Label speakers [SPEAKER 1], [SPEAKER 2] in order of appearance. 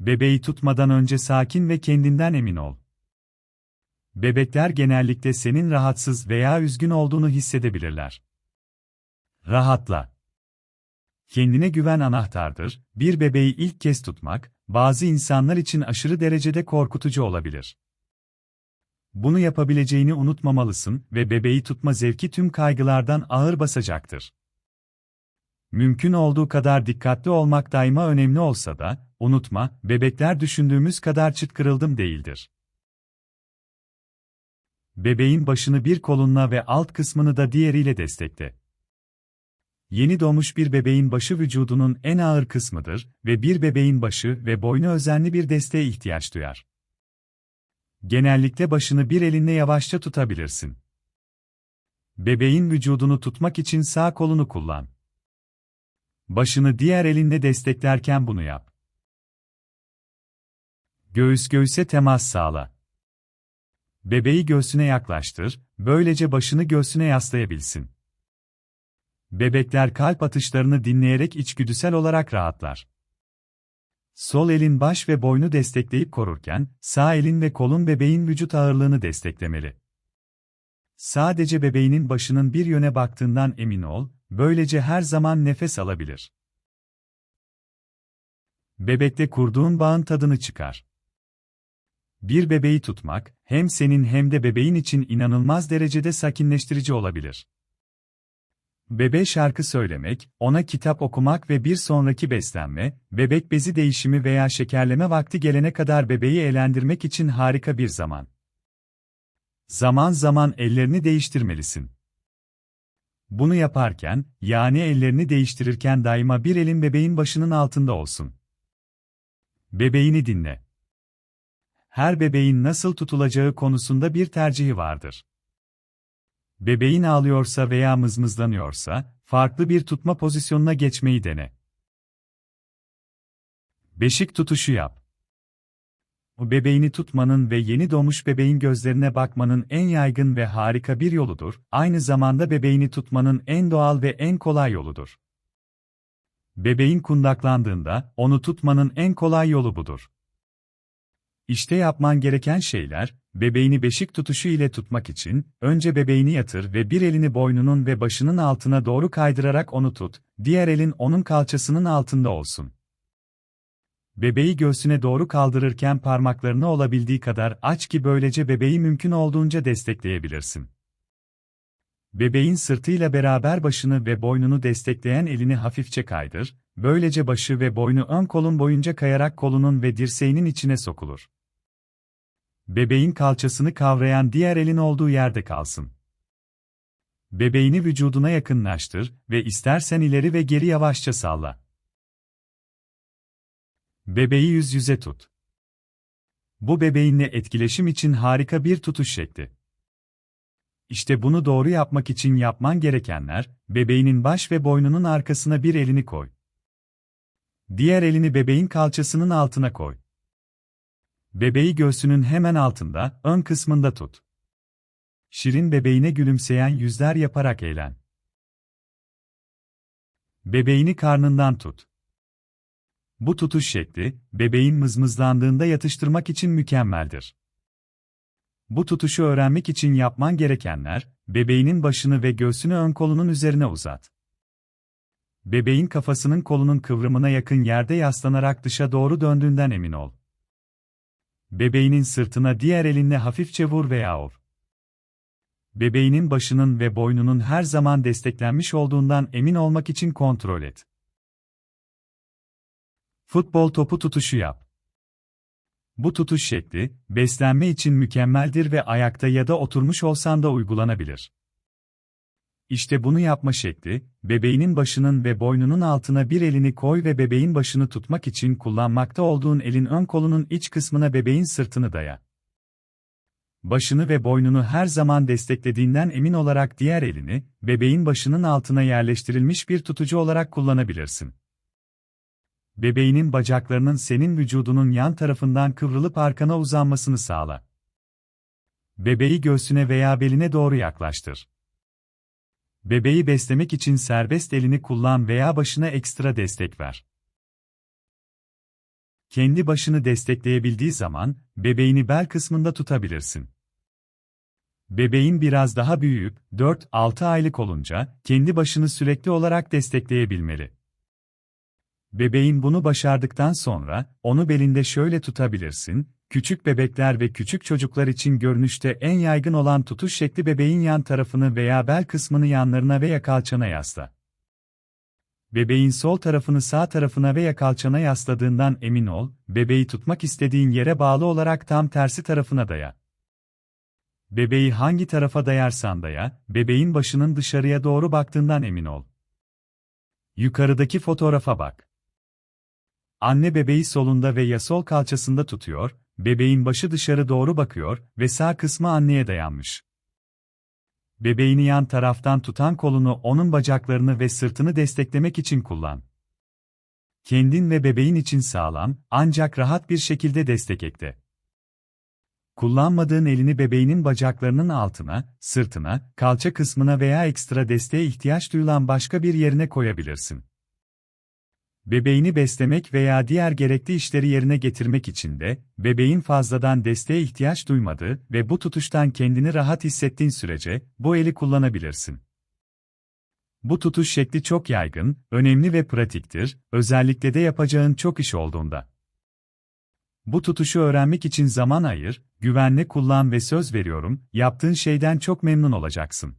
[SPEAKER 1] Bebeği tutmadan önce sakin ve kendinden emin ol. Bebekler genellikle senin rahatsız veya üzgün olduğunu hissedebilirler. Rahatla. Kendine güven anahtardır. Bir bebeği ilk kez tutmak, bazı insanlar için aşırı derecede korkutucu olabilir. Bunu yapabileceğini unutmamalısın ve bebeği tutma zevki tüm kaygılardan ağır basacaktır. Mümkün olduğu kadar dikkatli olmak daima önemli olsa da, unutma, bebekler düşündüğümüz kadar çıt kırıldım değildir. Bebeğin başını bir kolunla ve alt kısmını da diğeriyle destekle. Yeni doğmuş bir bebeğin başı vücudunun en ağır kısmıdır ve bir bebeğin başı ve boynu özenli bir desteğe ihtiyaç duyar. Genellikle başını bir elinle yavaşça tutabilirsin. Bebeğin vücudunu tutmak için sağ kolunu kullan. Başını diğer elinle desteklerken bunu yap. Göğüs göğüse temas sağla. Bebeği göğsüne yaklaştır, böylece başını göğsüne yaslayabilsin. Bebekler kalp atışlarını dinleyerek içgüdüsel olarak rahatlar. Sol elin baş ve boynu destekleyip korurken, sağ elin ve kolun bebeğin vücut ağırlığını desteklemeli. Sadece bebeğinin başının bir yöne baktığından emin ol, böylece her zaman nefes alabilir. Bebekte kurduğun bağın tadını çıkar. Bir bebeği tutmak, hem senin hem de bebeğin için inanılmaz derecede sakinleştirici olabilir. Bebe şarkı söylemek, ona kitap okumak ve bir sonraki beslenme, bebek bezi değişimi veya şekerleme vakti gelene kadar bebeği eğlendirmek için harika bir zaman. Zaman zaman ellerini değiştirmelisin. Bunu yaparken, yani ellerini değiştirirken daima bir elin bebeğin başının altında olsun. Bebeğini dinle. Her bebeğin nasıl tutulacağı konusunda bir tercihi vardır. Bebeğin ağlıyorsa veya mızmızlanıyorsa, farklı bir tutma pozisyonuna geçmeyi dene. Beşik tutuşu yap. O bebeğini tutmanın ve yeni doğmuş bebeğin gözlerine bakmanın en yaygın ve harika bir yoludur, aynı zamanda bebeğini tutmanın en doğal ve en kolay yoludur. Bebeğin kundaklandığında, onu tutmanın en kolay yolu budur. İşte yapman gereken şeyler, bebeğini beşik tutuşu ile tutmak için, önce bebeğini yatır ve bir elini boynunun ve başının altına doğru kaydırarak onu tut, diğer elin onun kalçasının altında olsun. Bebeği göğsüne doğru kaldırırken parmaklarını olabildiği kadar aç ki böylece bebeği mümkün olduğunca destekleyebilirsin. Bebeğin sırtıyla beraber başını ve boynunu destekleyen elini hafifçe kaydır, böylece başı ve boynu ön kolun boyunca kayarak kolunun ve dirseğinin içine sokulur. Bebeğin kalçasını kavrayan diğer elin olduğu yerde kalsın. Bebeğini vücuduna yakınlaştır ve istersen ileri ve geri yavaşça salla. Bebeği yüz yüze tut. Bu bebeğinle etkileşim için harika bir tutuş şekli. İşte bunu doğru yapmak için yapman gerekenler, bebeğinin baş ve boynunun arkasına bir elini koy. Diğer elini bebeğin kalçasının altına koy. Bebeği göğsünün hemen altında, ön kısmında tut. Şirin bebeğine gülümseyen yüzler yaparak eğlen. Bebeğini karnından tut. Bu tutuş şekli, bebeğin mızmızlandığında yatıştırmak için mükemmeldir. Bu tutuşu öğrenmek için yapman gerekenler, bebeğinin başını ve göğsünü ön kolunun üzerine uzat. Bebeğin kafasının kolunun kıvrımına yakın yerde yaslanarak dışa doğru döndüğünden emin ol. Bebeğinin sırtına diğer elinle hafifçe vur veya ov. Bebeğinin başının ve boynunun her zaman desteklenmiş olduğundan emin olmak için kontrol et. Futbol topu tutuşu yap. Bu tutuş şekli, beslenme için mükemmeldir ve ayakta ya da oturmuş olsan da uygulanabilir. İşte bunu yapma şekli, bebeğinin başının ve boynunun altına bir elini koy ve bebeğin başını tutmak için kullanmakta olduğun elin ön kolunun iç kısmına bebeğin sırtını daya. Başını ve boynunu her zaman desteklediğinden emin olarak diğer elini, bebeğin başının altına yerleştirilmiş bir tutucu olarak kullanabilirsin. Bebeğinin bacaklarının senin vücudunun yan tarafından kıvrılıp arkana uzanmasını sağla. Bebeği göğsüne veya beline doğru yaklaştır. Bebeği beslemek için serbest elini kullan veya başına ekstra destek ver. kendi başını destekleyebildiği zaman, bebeğini bel kısmında tutabilirsin. Bebeğin biraz daha büyüyüp, 4-6 aylık olunca, kendi başını sürekli olarak destekleyebilmeli. Bebeğin bunu başardıktan sonra, onu belinde şöyle tutabilirsin, küçük bebekler ve küçük çocuklar için görünüşte en yaygın olan tutuş şekli bebeğin yan tarafını veya bel kısmını yanlarına veya kalçana yasla. Bebeğin sol tarafını sağ tarafına veya kalçana yasladığından emin ol, bebeği tutmak istediğin yere bağlı olarak tam tersi tarafına daya. Bebeği hangi tarafa dayarsan daya, bebeğin başının dışarıya doğru baktığından emin ol. Yukarıdaki fotoğrafa bak. Anne bebeği solunda ve ya sol kalçasında tutuyor, bebeğin başı dışarı doğru bakıyor ve sağ kısmı anneye dayanmış. Bebeğini yan taraftan tutan kolunu onun bacaklarını ve sırtını desteklemek için kullan. Kendin ve bebeğin için sağlam, ancak rahat bir şekilde destek ekle. Kullanmadığın elini bebeğinin bacaklarının altına, sırtına, kalça kısmına veya ekstra desteğe ihtiyaç duyulan başka bir yerine koyabilirsin. Bebeğini beslemek veya diğer gerekli işleri yerine getirmek için de, bebeğin fazladan desteğe ihtiyaç duymadığı ve bu tutuştan kendini rahat hissettiğin sürece, bu eli kullanabilirsin. Bu tutuş şekli çok yaygın, önemli ve pratiktir, özellikle de yapacağın çok iş olduğunda. Bu tutuşu öğrenmek için zaman ayır, güvenle kullan ve söz veriyorum, yaptığın şeyden çok memnun olacaksın.